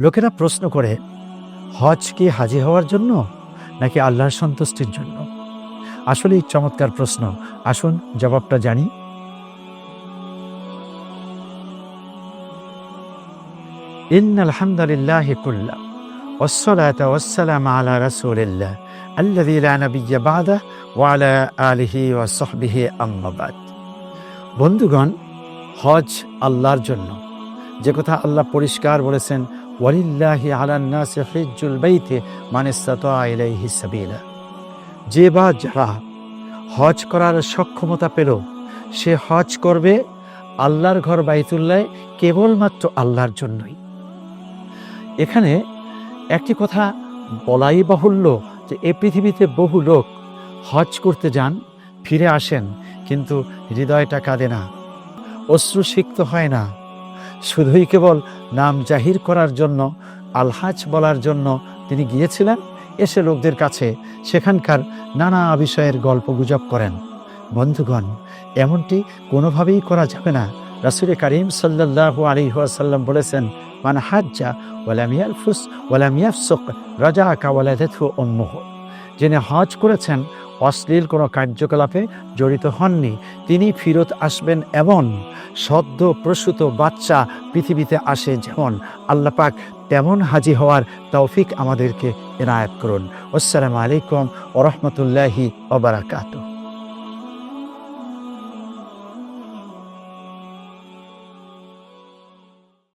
লোকেরা প্রশ্ন করে হজ কি হাজি হওয়ার জন্য নাকি আল্লাহর সন্তুষ্টির জন্য আসলেই চমৎকার প্রশ্ন আসুন জবাবটা জানি إن الحمد لله كله والصلاة والسلام على رسول الله الذي لا نبي بعده وعلى آله وصحبه أما بعد বন্ধুগণ হজ আল্লাহর জন্য যে কথা আল্লাহ পরিষ্কার বলেছেন যে বা যারা হজ করার সক্ষমতা পেল, সে হজ করবে আল্লাহর ঘর বাইতুল্লাহ কেবলমাত্র আল্লাহর জন্যই। এখানে একটি কথা বলাই বাহুল্য যে এ পৃথিবীতে বহু লোক হজ করতে যান, ফিরে আসেন, কিন্তু হৃদয়টা কাঁদে না অশ্রু সিক্ত হয় না। শুধুই কেবল নাম জাহির করার জন্য, আলহাজ বলার জন্য তিনি গিয়েছিলেন, এসে লোকদের কাছে সেখানকার নানা বিষয়ের গল্প গুজব করেন। বন্ধুগণ, এমনটি কোনোভাবেই করা যাবে না। রাসুল করিম সাল্লাহ আলী বলেছেন, মান হাজ্জা ওয়ালাম ইয়ালফুস ওয়ালাম ইয়াফসুক রাজা কাওয়ালাদাতহু উম্মুহু। যিনি হজ করেছেন অশ্লীল কোনো কার্যকলাপে জড়িত হননি। তিনি ফিরত আসবেন এমন সদ্য প্রসূত বাচ্চা পৃথিবীতে আসে যেমন আল্লাপাক তেমন হাজি হওয়ার তৌফিক আমাদেরকে এনায়াত করুন। আসসালামু আলাইকুম ওরহমতুল্লাহি ওবরাকাতু